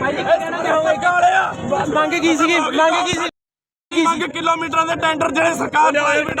ਭਾਈ ਜੀ ਕਹਿਣਾ ਚਾਹੋਗੇ? ਮੰਗ ਕੀ ਸੀਗੀ? ਮੰਗ ਕੀ ਸੀ? ਮੰਗ ਕਿਲੋਮੀਟਰਾਂ ਦੇ ਟੈਂਡਰ ਜਿਹੜੇ ਸਰਕਾਰ ਪ੍ਰਾਈਵੇਟ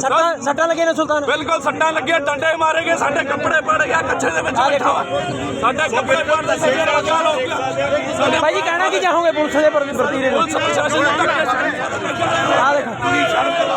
ਸੱਟਾਂ ਸੱਟਾਂ ਲੱਗੀਆਂ ਨੇ ਸੁਲਤਾਨ ਬਿਲਕੁਲ ਸੱਟਾਂ ਲੱਗੀਆਂ ਡੰਡੇ ਮਾਰੇ ਗਏ ਸਾਡੇ ਕੱਪੜੇ ਪੜ ਗਿਆ ਕੱਛੇ ਦੇ ਵਿੱਚ ਬੈਠਾ ਵਾ। ਸਾਡੇ ਕੱਪੜੇ ਪੜਦੇ ਸਾਡੇ ਰੋਜ਼ਾਨਾ ਹੋ ਗਿਆ ਸਾਡੇ ਭਾਈ ਜੀ ਕਹਿਣਾ ਕੀ ਚਾਹੋਗੇ ਪੁਲਿਸ ਦੇ ਪ੍ਰਤੀ ਵਰਤੀਰੇ ਨੂੰ ਪੁਲਿਸ ਪ੍ਰਸ਼ਾਸਨ ਨੂੰ ਧੱਕੇ ਆ ਦੇਖੋ।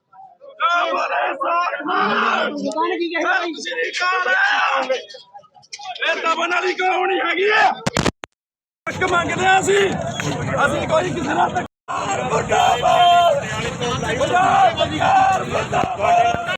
ਇਹ ਤਾਂ ਬਣਾ ਲਈ ਕੋਈ ਨਹੀਂ ਹੈਗੀ ਹੈ ਹੱਕ ਮੰਗਦੇ ਆ ਅਸੀਂ ਅਸੀਂ ਕੋਈ ਕਿਸੇ ਨਾਲ ਧੱਕਾ ਮੁਰਦਾਬਾਦ ਮੁਰਦਾਬਾਦ ਮੁਰਦਾਬਾਦ!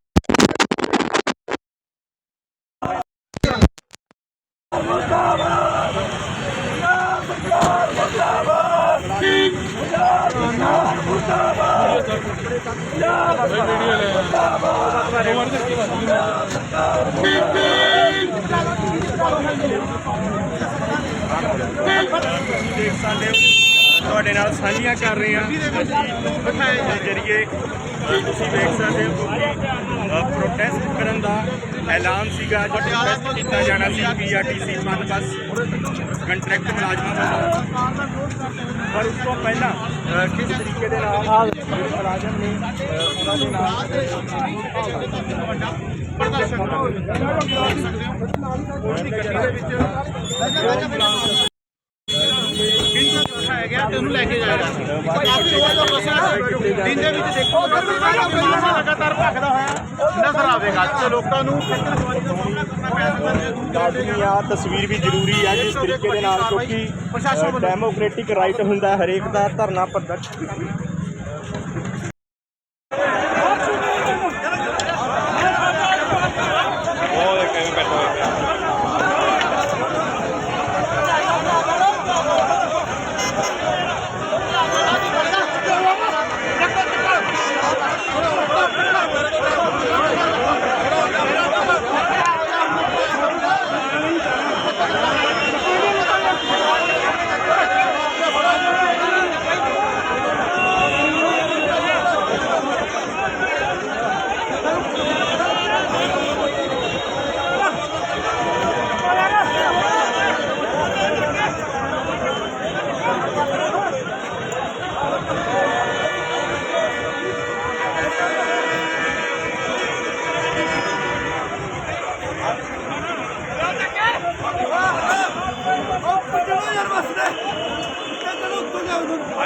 ਦੇਖ ਸਕਦੇ ਤੁਹਾਡੇ ਨਾਲ ਸਾਂਝੀਆਂ ਕਰ ਰਹੇ ਹਾਂ। ਦੇ ਜਰੀਏ ਤੁਸੀਂ ਵੇਖ ਸਕਦੇ ਹੋ ਕਿ ਪ੍ਰੋਟੈਸਟ ਕਰਨ ਦਾ ਐਲਾਨ ਸੀਗਾ, ਜੋ ਪ੍ਰੋਟੈਸਟ ਕੀਤਾ ਜਾਣਾ ਸੀ ਪੀਆਰਟੀਸੀ ਮਨ ਬੱਸ ਕੰਟਰੈਕਟ ਮੁਲਾਜ਼ਮਾਂ ਵੱਲੋਂ। ਪਰ ਉਸ ਤੋਂ ਪਹਿਲਾਂ ਕਿਸ ਤਰੀਕੇ ਦੇ ਨਾਲ ਮੁਲਾਜ਼ਮ ਨੇ ਅ, ਉਹਨਾਂ ਦੇ ਨਾਲ ਦਿਖਾਇਆ ਗਿਆ ਤੇ ਉਹਨੂੰ ਲੈ ਕੇ ਜਾਇਆ ਗਿਆ ਕਾਫੀ ਰੋਜ਼ ਦਾ ਬੱਸਾਂ ਦਿਨ ਦੇ ਵਿੱਚ ਦੇਖੋ ਲਗਾਤਾਰ ਭੱਜਦਾ ਹੋਇਆ ਨਜ਼ਰ ਆਵੇਗਾ ਤੇ ਲੋਕਾਂ ਨੂੰ ਖੱਜਲ ਖੁਆਰੀ ਦਾ ਸਾਹਮਣਾ ਕਰਨਾ ਪੈ ਸਕਦਾ ਲਾਜ਼ਮੀ ਆ ਤਸਵੀਰ ਵੀ ਜ਼ਰੂਰੀ ਹੈ ਜਿਸ ਤਰੀਕੇ ਦੇ ਨਾਲ ਕਿਉਂਕਿ ਡੈਮੋਕ੍ਰੈਟਿਕ ਰਾਈਟ ਹੁੰਦਾ ਹੈ ਹਰੇਕ ਦਾ ਧਰਨਾ ਪ੍ਰਦਰਸ਼ਨ।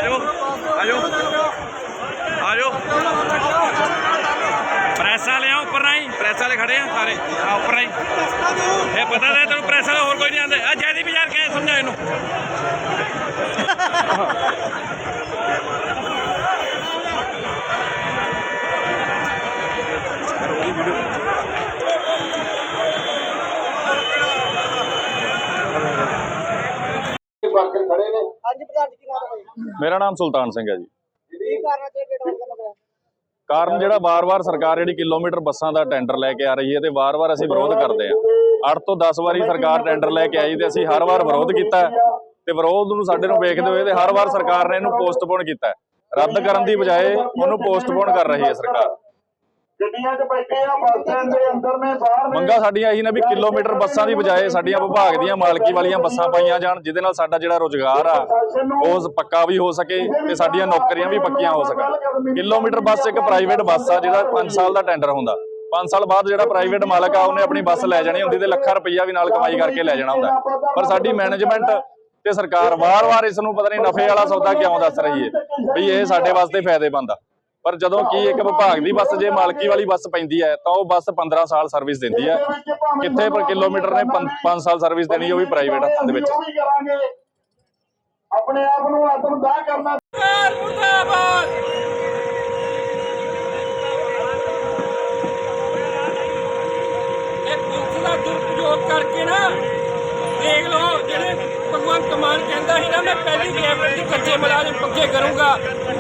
ਆਜੋ ਆਜੋ। ਆਜੋ। ਪ੍ਰੈਸ ਵਾਲੇ ਆ ਉੱਪਰ ਨਹੀਂ ਪ੍ਰੈਸ ਵਾਲੇ ਖੜੇ ਆ ਸਾਰੇ। ਆ ਉੱਪਰ ਨਹੀਂ ਇਹ ਪਤਾ ਹੈ ਤੈਨੂੰ ਪ੍ਰੈਸ ਵਾਲੇ ਹੋਰ ਕੋਈ ਨਹੀਂ ਆਂਦੇ ਆ ਜੈਦੀ ਬਾਜ਼ਾਰ ਕਹੇ ਸਮਝਾ ਇਹਨੂੰ ਹਾਂਜੀ ਪ੍ਰਧਾਨ ਜੀ ਕੀ ਨਾਮ ਹੈ ਮੇਰਾ ਨਾਮ ਸੁਲਤਾਨ ਸਿੰਘ ਹੈ ਜੀ। ਕਾਰਨ ਜਿਹੜਾ ਵਾਰ-ਵਾਰ ਸਰਕਾਰ ਜਿਹੜੀ ਕਿਲੋਮੀਟਰ ਬੱਸਾਂ ਦਾ ਟੈਂਡਰ ਲੈ ਕੇ ਆ ਰਹੀ ਹੈ ਤੇ ਵਾਰ-ਵਾਰ ਅਸੀਂ ਵਿਰੋਧ ਕਰਦੇ ਹਾਂ। 8 ਤੋਂ 10 ਵਾਰੀ ਸਰਕਾਰ ਟੈਂਡਰ ਲੈ ਕੇ ਆਈ ਤੇ ਅਸੀਂ ਹਰ ਵਾਰ ਵਿਰੋਧ ਕੀਤਾ ਤੇ ਵਿਰੋਧ ਨੂੰ ਸਾਡੇ ਨੂੰ ਵੇਖਦੇ ਹੋਏ ਤੇ ਹਰ ਵਾਰ ਸਰਕਾਰ ਨੇ ਇਹਨੂੰ ਪੋਸਟਪੋਨ ਕੀਤਾ। ਰੱਦ ਕਰਨ ਦੀ ਬਜਾਏ ਉਹਨੂੰ ਪੋਸਟਪੋਨ ਕਰ ਰਹੀ ਹੈ ਸਰਕਾਰ। ਗੱਡੀਆਂ 'ਚ ਬੈਠੇ ਆ ਬੱਸ ਸਟੈਂਡ ਦੇ ਅੰਦਰ ਨੇ ਬਾਹਰ ਨੇ। ਮੰਗਾਂ ਸਾਡੀਆਂ ਇਹੀ ਨੇ ਵੀ ਕਿਲੋਮੀਟਰ ਬੱਸਾਂ ਦੀ ਬਜਾਏ ਸਾਡੀਆਂ ਵਿਭਾਗ ਦੀਆਂ ਮਾਲਕੀ ਵਾਲੀਆਂ ਬੱਸਾਂ ਪਾਈਆਂ ਜਾਣ ਜਿਹਦੇ ਨਾਲ ਸਾਡਾ ਜਿਹੜਾ ਰੋਜ਼ਗਾਰ ਆ ਉਹ ਪੱਕਾ ਵੀ ਹੋ ਸਕੇ ਤੇ ਸਾਡੀਆਂ ਨੌਕਰੀਆਂ ਵੀ ਪੱਕੀਆਂ ਹੋ ਸਕਣ। ਕਿਲੋਮੀਟਰ ਬੱਸ ਇੱਕ ਪ੍ਰਾਈਵੇਟ ਬੱਸ ਆ ਜਿਹੜਾ 5 ਸਾਲ ਦਾ ਟੈਂਡਰ ਹੁੰਦਾ। 5 ਸਾਲ ਬਾਅਦ ਜਿਹੜਾ ਪ੍ਰਾਈਵੇਟ ਮਾਲਕ ਆ ਉਹਨੇ ਆਪਣੀ ਬੱਸ ਲੈ ਜਾਣੀ ਹੁੰਦੀ ਤੇ ਲੱਖਾਂ ਰੁਪਈਆ ਵੀ ਨਾਲ ਕਮਾਈ ਕਰਕੇ ਲੈ ਜਾਣਾ ਹੁੰਦਾ। ਪਰ ਸਾਡੀ ਮੈਨੇਜਮੈਂਟ ਤੇ ਸਰਕਾਰ ਵਾਰ-ਵਾਰ ਇਸ ਨੂੰ ਪਤਾ ਨਹੀਂ ਨਫੇ ਵਾਲਾ ਸੌਦਾ ਕਿਉਂ ਦੱਸ ਰਹੀ ਹੈ ਵੀ ਇਹ ਸਾਡੇ ਵਾਸਤੇ ਫਾਇਦੇਮੰਦ ਆ। ਪਰ ਜਦੋਂ ਕੀ ਇੱਕ ਵਿਭਾਗ ਦੀ ਬੱਸ ਜੇ ਮਾਲਕੀ ਵਾਲੀ ਬੱਸ ਪੈਂਦੀ ਹੈ ਤਾਂ ਉਹ ਬੱਸ 15 ਸਾਲ ਸਰਵਿਸ ਦਿੰਦੀ ਹੈ। ਕਿੱਥੇ ਪਰ ਕਿਲੋਮੀਟਰ ਨੇ 5 ਸਾਲ ਸਰਵਿਸ ਦੇਣੀ ਉਹ ਵੀ ਪ੍ਰਾਈਵੇਟ ਹੱਥਾਂ ਦੇ ਵਿੱਚ ਆਪਣੇ ਆਪ ਨੂੰ ਕਰਨਾ ਦੁਰਪਯੋਗ ਕਰਕੇ ਨਾ ਦੇਖ ਲਓ ਜਿਹੜੇ ਭਗਵੰਤ ਮਾਨ ਕਹਿੰਦਾ ਸੀ ਨਾ ਮੈਂ ਪਹਿਲੀ ਕੈਬਨਿਟ ਦੀ ਕੱਚੇ ਮੁਲਾਜ਼ਮ ਪੱਕੇ ਕਰੂੰਗਾ।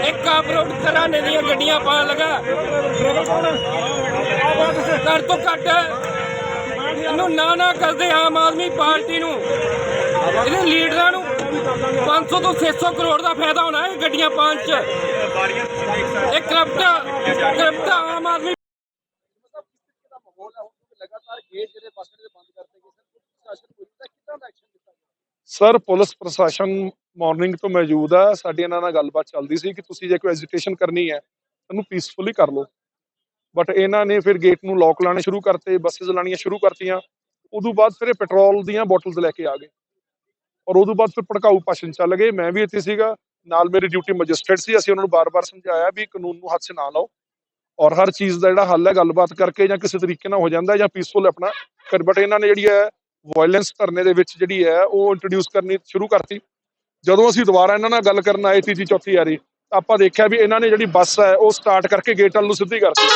ਇੱਕ ਆਪਰੋਡ ਘਰਾਣੇ ਦੀਆਂ ਗੱਡੀਆਂ ਪਾਣ ਲਗਾ। ਕਰ ਤੋਂ ਘੱਟ ਇਹਨੂੰ ਨਾ ਨਾ ਕਰਦੇ ਆਮ ਆਦਮੀ ਪਾਰਟੀ ਨੂੰ। ਇਹਦੇ ਲੀਡਰਾਂ ਨੂੰ 500 ਤੋਂ 600 ਕਰੋੜ ਦਾ ਫਾਇਦਾ ਹੋਣਾ ਇਹ ਗੱਡੀਆਂ ਪਾਣ ਚ। ਇਹ corrupt corrupt Aam Aadmi sir, police ਪ੍ਰਸ਼ਾਸਨ ਮਾਰਨਿੰਗ ਤੋਂ ਮੌਜੂਦ ਆ, ਸਾਡੀ ਇਹਨਾਂ ਨਾਲ ਗੱਲਬਾਤ ਚੱਲਦੀ ਸੀ ਕਿ ਤੁਸੀਂ ਜੇ ਕੋਈ ਐਜੀਟੇਸ਼ਨ ਕਰਨੀ ਹੈ, ਇਹਨੂੰ ਪੀਸਫੁਲੀ ਕਰ ਲਓ। ਬਟ ਇਹਨਾਂ ਨੇ ਫਿਰ ਗੇਟ ਨੂੰ ਲੋਕ ਲਾਣੇ ਸ਼ੁਰੂ ਕਰਤੇ ਬੱਸਸ ਲਾਣੀਆਂ ਸ਼ੁਰੂ ਕਰਤੀਆਂ, ਉਦੋਂ ਬਾਅਦ ਫਿਰ ਇਹ ਪੈਟਰੋਲ ਦੀਆਂ ਬੋਟਲਸ ਲੈ ਕੇ ਆ ਗਏ। ਔਰ ਉਦੋਂ ਬਾਅਦ ਫਿਰ ਭੜਕਾਊ ਭਾਸ਼ਣ ਚੱਲ ਗਏ। ਮੈਂ ਵੀ ਇੱਥੇ ਸੀਗਾ, ਨਾਲ ਮੇਰੀ ਡਿਊਟੀ ਮੈਜਿਸਟ੍ਰੇਟ ਸੀ, ਅਸੀਂ ਉਹਨਾਂ ਨੂੰ ਬਾਰ-ਬਾਰ ਸਮਝਾਇਆ ਵੀ ਕਾਨੂੰਨ ਨੂੰ ਹੱਥ 'ਚ ਨਾ ਲਾਓ। ਔਰ ਹਰ ਚੀਜ਼ ਦਾ ਜਿਹੜਾ ਹੱਲ ਹੈ, ਗੱਲਬਾਤ ਕਰਕੇ ਜਾਂ ਕਿਸੇ ਤਰੀਕੇ ਨਾਲ ਹੋ ਜਾਂਦਾ ਜਾਂ ਪੀਸਫੁਲ ਆਪਣਾ। ਬਟ ਇਹਨਾਂ ਨੇ ਜਿਹੜੀ ਹੈ ਵਾਇਲੈਂਸ ਧਰਨੇ ਦੇ ਵਿੱਚ ਜਿਹੜੀ ਹੈ, ਉਹ ਇੰਟਰੋਡਿਊਸ ਕਰਨੀ ਸ਼ੁਰੂ ਕਰਤੀ। ਜਦੋਂ ਅਸੀਂ ਦੁਬਾਰਾ ਇਹਨਾਂ ਨਾਲ ਗੱਲ ਕਰਨ ਆਏ ਤੀਜੀ ਚੌਥੀ ਵਾਰੀ ਤਾਂ ਆਪਾਂ ਦੇਖਿਆ ਵੀ ਇਹਨਾਂ ਨੇ ਜਿਹੜੀ ਬੱਸ ਹੈ, ਉਹ ਸਟਾਰਟ ਕਰਕੇ ਗੇਟ ਵੱਲ ਨੂੰ ਸਿੱਧੀ ਕਰਤੀ।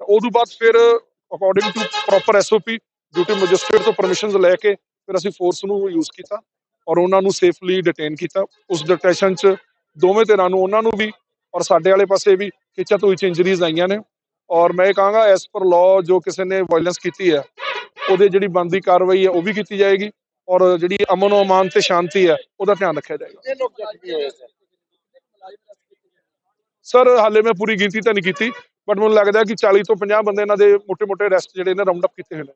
ਤਾਂ ਉਦੋਂ ਬਾਅਦ ਫਿਰ according to proper SOP duty magistrate ਤੋਂ ਪਰਮਿਸ਼ਨਸ ਲੈ ਕੇ ਫਿਰ ਅਸੀਂ ਫੋਰਸ ਨੂੰ ਯੂਜ਼ ਕੀਤਾ ਔਰ ਉਹਨਾਂ ਨੂੰ ਸੇਫਲੀ ਡਿਟੇਨ ਕੀਤਾ। ਉਸ ਡਿਟੈਸ਼ਨ 'ਚ ਦੋਵੇਂ ਧਿਰਾਂ ਨੂੰ, ਉਹਨਾਂ ਨੂੰ ਵੀ ਔਰ ਸਾਡੇ ਵਾਲੇ ਪਾਸੇ ਵੀ ਖਿੱਚਾ ਤੋਂ ਇੰਜਰੀਜ਼ ਆਈਆਂ ਨੇ। ਔਰ ਮੈਂ ਇਹ ਕਹਾਂਗਾ ਐਸ ਪਰ ਲਾਅ ਜੋ ਕਿਸੇ ਨੇ ਵਾਇਲੈਂਸ ਕੀਤੀ ਹੈ, ਉਹਦੇ ਜਿਹੜੀ ਬੰਦੀ ਕਾਰਵਾਈ ਹੈ, ਉਹ ਵੀ ਕੀਤੀ ਜਾਏਗੀ। ਔਰ ਜਿਹੜੀ ਅਮਨ ਅਮਾਨ ਤੇ ਸ਼ਾਂਤੀ ਹੈ ਉਹਦਾ ਧਿਆਨ ਰੱਖਿਆ ਜਾਏਗਾ। ਸਰ। ਹਾਲੇ ਮੈਂ ਪੂਰੀ ਗਿਣਤੀ ਤਾਂ ਨਹੀਂ ਕੀਤੀ ਬਟ ਮੈਨੂੰ ਲੱਗਦਾ ਕਿ 40 ਤੋਂ 50 ਬੰਦੇ ਇਹਨਾਂ ਦੇ ਮੋٹے-ਮੋٹے ਅਰੈਸਟ ਜਿਹੜੇ ਨੇ ਰਾਉਂਡ ਅਪ ਕੀਤੇ ਹੋਏ ਨੇ।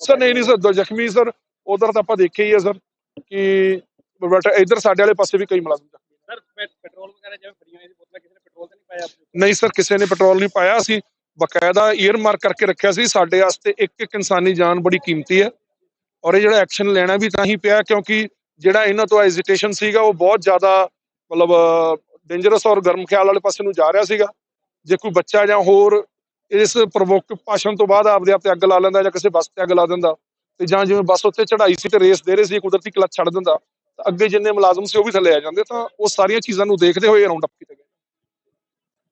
ਸਰ ਨਹੀਂ ਨਹੀਂ ਸਰ ਜ਼ਖਮੀ ਸਰ ਉਧਰ ਤਾਂ ਆਪਾਂ ਦੇਖਿਆ ਹੀ ਹੈ ਸਰ ਕਿ ਬਟ ਇਧਰ ਸਾਡੇ ਵਾਲੇ ਪਾਸੇ ਵੀ ਕਈ ਮਲਾਜ਼ਮ ਜ਼ਖਮੀ ਸਰ ਪੈਟਰੋਲ ਵਗੈਰਾ ਜਿਵੇਂ ਫਰੀਆਂ ਦੀ ਬੋਤਲਾਂ ਕਿਸੇ ਨੇ ਪੈਟਰੋਲ ਤਾਂ ਨਹੀਂ ਪਾਇਆ ਨਹੀਂ ਸਰ ਕਿਸੇ ਨੇ ਪੈਟਰੋਲ ਨਹੀਂ ਪਾਇਆ ਸੀ। ਬਕਾਇਦਾ ਏਅਰ ਮਾਰਕ ਕਰਕੇ ਰੱਖਿਆ ਸੀ ਸਾਡੇ ਵਾਸਤੇ ਇੱਕ ਇੱਕ ਇਨਸਾਨੀ ਜਾਨ ਬੜੀ ਕੀਮਤੀ ਹੈ। ਔਰ ਇਹ ਜਿਹੜਾ ਐਕਸ਼ਨ ਲੈਣਾ ਵੀ ਤਾਂ ਹੀ ਪਿਆ ਕਿਉਂਕਿ ਜਿਹੜਾ ਇਹਨਾਂ ਤੋਂ ਐਜੀਟੇਸ਼ਨ ਸੀਗਾ, ਉਹ ਬਹੁਤ ਜ਼ਿਆਦਾ ਮਤਲਬ ਡੇਂਜਰਸ ਔਰ ਗਰਮ ਖਿਆਲ ਵਾਲੇ ਪਾਸੇ ਨੂੰ ਜਾ ਰਿਹਾ ਸੀਗਾ। ਜੇ ਕੋਈ ਬੱਚਾ ਜਾਂ ਹੋਰ ਇਸ ਪ੍ਰਵੋਕ ਭਾਸ਼ਣ ਤੋਂ ਬਾਅਦ ਆਪਦੇ ਆਪ ਤੇ ਅੱਗ ਲਾ ਲੈਂਦਾ ਜਾਂ ਕਿਸੇ ਬੱਸ ਤੇ ਅੱਗ ਲਾ ਦਿੰਦਾ ਤੇ ਜਾਂ ਜਿਵੇਂ ਬੱਸ ਉੱਤੇ ਚੜਾਈ ਸੀ ਤੇ ਰੇਸ ਦੇ ਰਹੇ ਸੀ, ਕੁਦਰਤੀ ਕਲਚ ਛੱਡ ਦਿੰਦਾ ਅੱਗੇ ਜਿੰਨੇ ਮੁਲਾਜ਼ਮ ਸੀ ਉਹ ਵੀ ਥੱਲੇ ਆ ਜਾਂਦੇ, ਤਾਂ ਉਹ ਸਾਰੀਆਂ ਚੀਜ਼ਾਂ ਨੂੰ ਦੇਖਦੇ ਹੋਏ ਰਾਉਂਡ ਅਪ ਕੀਤੇ ਗਏ।